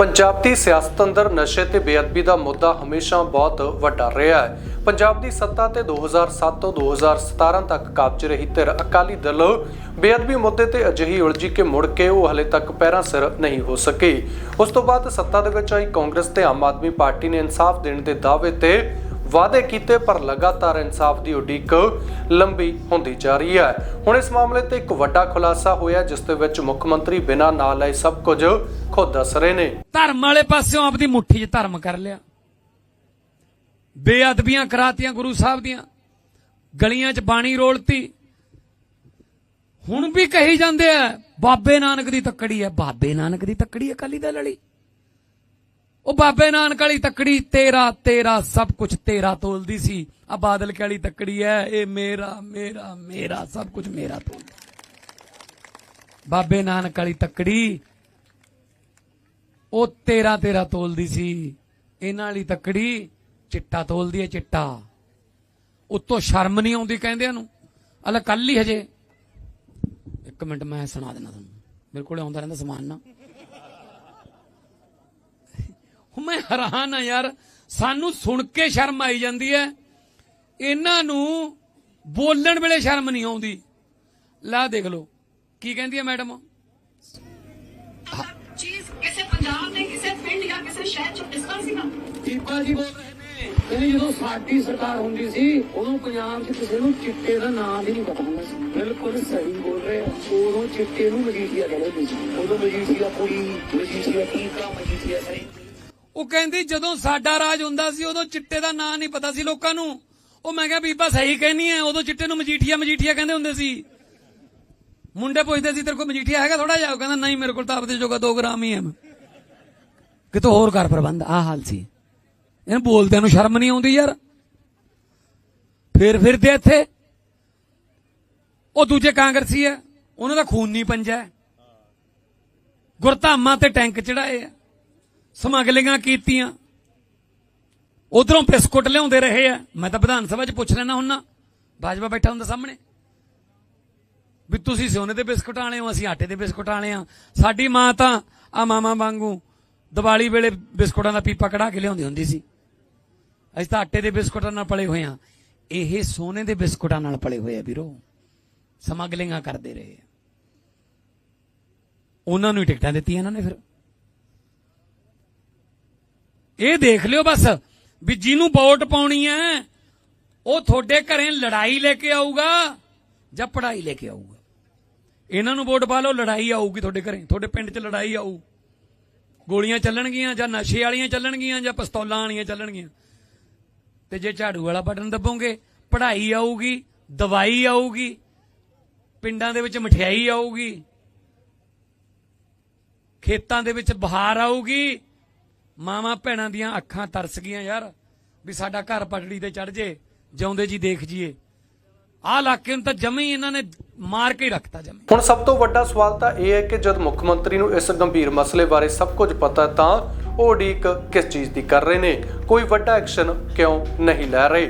ਪੰਜਾਬ ਦੀ ਸਿਆਸਤ ਅੰਦਰ ਨਸ਼ੇ ਤੇ ਬੇਅਦਬੀ ਦਾ ਮੁੱਦਾ ਹਮੇਸ਼ਾ ਬਹੁਤ ਵੱਡਾ ਰਿਹਾ ਹੈ। ਪੰਜਾਬ ਦੀ ਸੱਤਾ ਤੇ 2007 ਤੋਂ 2017 ਤੱਕ ਕਾਬਜ ਰਹੀ ਧਿਰ ਅਕਾਲੀ ਦਲ। ਬੇਅਦਬੀ ਮੁੱਦੇ ਤੇ ਅਜਿਹੀ ਉਲਝੀ ਕਿ ਮੁੜ ਕੇ ਉਹ ਹਲੇ ਤੱਕ ਪੈਰਾਂ ਸਿਰ ਨਹੀਂ ਹੋ ਸਕੀ। ਉਸ ਤੋਂ ਬਾਅਦ ਸੱਤਾ ਦੇ ਵਿੱਚ ਆਈ ਕਾਂਗਰਸ ਤੇ ਆਮ ਆਦਮੀ ਪਾਰਟੀ ਨੇ ਇਨਸਾਫ ਦੇਣ ਦੇ ਦਾਅਵੇ ਤੇ ਵਾਅਦੇ ਕੀਤੇ, ਪਰ ਲਗਾਤਾਰ ਇਨਸਾਫ ਦੀ ਉਡੀਕ ਲੰਬੀ ਹੁੰਦੀ ਜਾ ਰਹੀ ਹੈ। ਹੁਣ ਇਸ ਮਾਮਲੇ ਤੇ ਇੱਕ ਵੱਡਾ ਖੁਲਾਸਾ ਹੋਇਆ, ਜਿਸ ਦੇ ਵਿੱਚ ਮੁੱਖ ਮੰਤਰੀ ਬਿਨਾਂ ਨਾਂ ਲਏ ਸਭ ਕੁਝ ਖੁਦ ਦੱਸ ਰਹੇ ਨੇ। ਧਰਮ ਵਾਲੇ ਪਾਸਿਓਂ ਆਪਦੀ ਮੁੱਠੀ 'ਚ ਧਰਮ ਕਰ ਲਿਆ। ਬੇਅਦਬੀਆਂ ਕਰਾਤੀਆਂ ਗੁਰੂ ਸਾਹਿਬ ਦੀਆਂ। ਗਲੀਆਂ 'ਚ ਬਾਣੀ ਰੋਲਤੀ। ਹੁਣ ਵੀ ਕਹੀ ਜਾਂਦੇ ਆ, ਬਾਬੇ ਨਾਨਕ ਦੀ ਤੱਕੜੀ ਹੈ, ਬਾਬੇ ਨਾਨਕ ਦੀ ਤੱਕੜੀ ਅਕਾਲੀ ਦਲ ਵਾਲੀ। ਉਹ ਬਾਬੇ ਨਾਨਕ ਵਾਲੀ ਤੱਕੜੀ, ਤੇਰਾ ਤੇਰਾ, ਸਭ ਕੁਝ ਤੇਰਾ ਤੋਲਦੀ ਸੀ। ਆ ਬਾਦਲ ਕੇ ਵਾਲੀ ਤੱਕੜੀ ਹੈ ਇਹ ਮੇਰਾ ਮੇਰਾ ਮੇਰਾ, ਸਭ ਕੁਝ ਮੇਰਾ ਤੋਲਦਾ। ਬਾਬੇ ਨਾਨਕ ਵਾਲੀ ਤੱਕੜੀ, ਉਹ ਤੇਰਾ ਤੇਰਾ ਤੋਲਦੀ ਸੀ। ਇਹਨਾਂ ਵਾਲੀ ਤੱਕੜੀ ਚਿੱਟਾ ਤੋਲਦੀ ਹੈ ਚਿੱਟਾ। ਉੱਤੋਂ ਸ਼ਰਮ ਨਹੀਂ ਆਉਂਦੀ ਕਹਿੰਦਿਆਂ ਨੂੰ। ਅਲ ਕੱਲ ਹੀ ਹਜੇ। ਇੱਕ ਮਿੰਟ ਮੈਂ ਸੁਣਾ ਦੇਣਾ ਤੁਹਾਨੂੰ। ਮੇਰੇ ਕੋਲ ਆਉਂਦਾ ਰਹਿੰਦਾ ਸਮਾਨ ਨਾ ਹੁਣ ਮੈਂ ਹੈਰਾਨ ਆ ਯਾਰ। ਸਾਨੂੰ ਸੁਣ ਕੇ ਸ਼ਰਮ ਆਈ ਜਾਂਦੀ ਹੈ। ਇਹਨਾਂ ਨੂੰ ਬੋਲਣ ਵੇਲੇ ਸ਼ਰਮ ਨਹੀਂ ਆਉਂਦੀ। ਲਾ ਦੇਖ ਲਓ। ਕੀ ਕਹਿੰਦੀ ਹੈ ਮੈਡਮ? ਚੀਜ਼ ਕਿਸੇ ਪੰਜਾਬ ਨੇ ਕਿਸੇ ਪਿੰਡ ਜਾਂ ਕਿਸੇ ਸ਼ਹਿਰ ਚ ਡਿਸਕਸ ਹੀ ਨਾ। ਦੀਪਾ ਜੀ ਬੋਲ ਰਹੇ ਨੇ। ਕਹਿੰਦੇ ਜਦੋਂ ਸਾਡੀ ਸਰਕਾਰ ਹੁੰਦੀ ਸੀ ਉਦੋਂ ਪੰਜਾਬ 'ਚ ਕਿਸੇ ਨੂੰ ਚਿੱਟੇ ਦਾ ਨਾਮ ਵੀ ਨਹੀਂ ਪਤਾ ਹੁੰਦਾ ਸੀ। ਬਿਲਕੁਲ ਸਹੀ ਬੋਲ ਰਹੇ ਆ ਉਦੋਂ ਚਿੱਟੇ ਨੂੰ ਮਜੀਠੀਆ ਕਹਿੰਦੇ ਹੁੰਦੇ ਸੀ। ਉਦੋਂ ਮਜੀਠੀਆ ਕੁੜੀ ਮਜੀਠੀਆ ਟੀਕਾ ਮਜੀਠੀਆ ਸਹੀ ਉਹ ਕਹਿੰਦੀ ਜਦੋਂ ਸਾਡਾ ਰਾਜ ਹੁੰਦਾ ਸੀ, ਉਦੋਂ ਚਿੱਟੇ ਦਾ ਨਾਂ ਨਹੀਂ ਪਤਾ ਸੀ ਲੋਕਾਂ ਨੂੰ। ਉਹ ਮੈਂ ਕਿਹਾ, ਬੀਬਾ ਸਹੀ ਕਹਿਨੀ ਐ, ਉਦੋਂ ਚਿੱਟੇ ਨੂੰ ਮਜੀਠੀਆ ਮਜੀਠੀਆ ਕਹਿੰਦੇ ਹੁੰਦੇ ਸੀ। ਮੁੰਡੇ ਪੁੱਛਦੇ ਸੀ, ਤੇਰੇ ਕੋਲ ਮਜੀਠੀਆ ਹੈਗਾ ਥੋੜਾ ਜਿਹਾ? ਉਹ ਕਹਿੰਦਾ, ਨਹੀਂ, ਮੇਰੇ ਕੋਲ ਤਾਂ ਆਪਦੇ ਜੋਗਾ 2 ਗ੍ਰਾਮ ਹੀ ਹੈ ਕਿਤੋਂ ਹੋਰ ਕਰ ਪ੍ਰਬੰਧ ਆ ਹਾਲ ਸੀ। ਇਹਨੂੰ ਬੋਲਦਿਆਂ ਨੂੰ ਸ਼ਰਮ ਨਹੀਂ ਆਉਂਦੀ ਯਾਰ। ਫਿਰ ਫਿਰਦੇ ਇੱਥੇ। ਉਹ ਦੂਜੇ ਕਾਂਗਰਸੀ ਐ, ਉਹਨਾਂ ਦਾ ਖੂਨ ਨਹੀਂ ਪੰਜਾ ਗੁਰਧਾਮਾਂ ਤੇ ਟੈਂਕ ਚੜਾਏ ਆ। ਸਮਗਲਿੰਗਾਂ ਕੀਤੀਆਂ। ਉਧਰੋਂ ਬਿਸਕੁਟ ਲਿਆਉਂਦੇ ਰਹੇ ਆ। ਮੈਂ ਤਾਂ ਵਿਧਾਨ ਸਭਾ 'ਚ ਪੁੱਛ ਲੈਣਾ ਹੁੰਨਾ, ਬਾਜਵਾ ਬੈਠਾ ਹੁੰਦਾ ਸਾਹਮਣੇ। ਵੀ ਤੁਸੀਂ ਸੋਨੇ ਦੇ ਬਿਸਕੁਟ ਆਲੇ ਹੋ, ਅਸੀਂ ਆਟੇ ਦੇ ਬਿਸਕੁਟ ਆਲੇ ਆ। ਸਾਡੀ ਮਾਂ ਤਾਂ ਆ ਮਾਮਾ ਵਾਂਗੂ ਦੀਵਾਲੀ ਵੇਲੇ ਬਿਸਕੁਟਾਂ ਦਾ ਪੀਪਾ ਕਢਾ ਕੇ ਲਿਆਉਂਦੀ ਹੁੰਦੀ ਸੀ। ਅਸੀਂ ਤਾਂ ਆਟੇ ਦੇ ਬਿਸਕੁਟਾਂ ਨਾਲ ਪਲੇ ਹੋਏ ਆ। ਇਹ ਸੋਨੇ ਦੇ ਬਿਸਕੁਟਾਂ ਨਾਲ ਪਲੇ ਹੋਏ ਆ ਵੀਰੋ। ਸਮਗਲਿੰਗਾਂ ਕਰਦੇ ਰਹੇ ਆ। ਉਹਨਾਂ ਨੂੰ ਹੀ ਟਿਕਟਾਂ ਦਿੱਤੀਆਂ ਇਹਨਾਂ ਨੇ ਫਿਰ। ਇਹ ਦੇਖ ਲਿਓ ਬਸ, ਵੀ ਜਿਹਨੂੰ ਵੋਟ ਪਾਉਣੀ ਹੈ, ਉਹ ਤੁਹਾਡੇ ਘਰੇ ਲੜਾਈ ਲੈ ਕੇ ਆਊਗਾ ਜਾਂ ਪੜ੍ਹਾਈ ਲੈ ਕੇ ਆਊਗਾ? ਇਹਨਾਂ ਨੂੰ ਵੋਟ ਪਾ ਲਓ, ਲੜਾਈ ਆਊਗੀ ਤੁਹਾਡੇ ਘਰੇ, ਤੁਹਾਡੇ ਪਿੰਡ 'ਚ ਲੜਾਈ ਆਊ। ਗੋਲੀਆਂ ਚੱਲਣਗੀਆਂ ਜਾਂ ਨਸ਼ੇ ਵਾਲੀਆਂ ਚੱਲਣਗੀਆਂ ਜਾਂ ਪਿਸਤੌਲਾਂ ਵਾਲੀਆਂ ਚੱਲਣਗੀਆਂ? ਤੇ ਜੇ ਝਾੜੂ ਵਾਲਾ ਬਟਨ ਦੱਬੋਗੇ, ਪੜ੍ਹਾਈ ਆਊਗੀ, ਦਵਾਈ ਆਊਗੀ, ਪਿੰਡਾਂ ਦੇ ਵਿੱਚ ਮਠਿਆਈ ਆਊਗੀ, ਖੇਤਾਂ ਦੇ ਵਿੱਚ ਬਹਾਰ ਆਊਗੀ ਮਾਵਾਂ ਭੈਣਾਂ ਦੀਆਂ ਅੱਖਾਂ ਤਰਸ ਗਈਆਂ ਯਾਰ, ਵੀ ਸਾਡਾ ਘਰ ਪਟੜੀ ਤੇ ਚੜ ਜੇ, ਜਿਉਂਦੇ ਜੀ ਦੇਖ ਜੀਏ। ਆਹ ਇਲਾਕੇ ਨੂੰ ਤਾਂ ਜਮੇ ਇਹਨਾਂ ਨੇ ਮਾਰ ਕੇ ਹੀ ਰੱਖਤਾ ਜਮੇ। ਹੁਣ ਸਭ ਤੋਂ ਵੱਡਾ ਸਵਾਲ ਤਾਂ ਇਹ ਹੈ ਕਿ ਜਦ ਮੁੱਖ ਮੰਤਰੀ ਨੂੰ ਇਸ ਗੰਭੀਰ ਮਸਲੇ ਬਾਰੇ ਸਭ ਕੁਝ ਪਤਾ ਤਾਂ ਉਹ ਉਡੀਕ ਕਿਸ ਚੀਜ਼ ਦੀ ਕਰ ਰਹੇ ਨੇ? ਕੋਈ ਵੱਡਾ ਐਕਸ਼ਨ ਕਿਉਂ ਨਹੀਂ ਲੈ ਰਹੇ?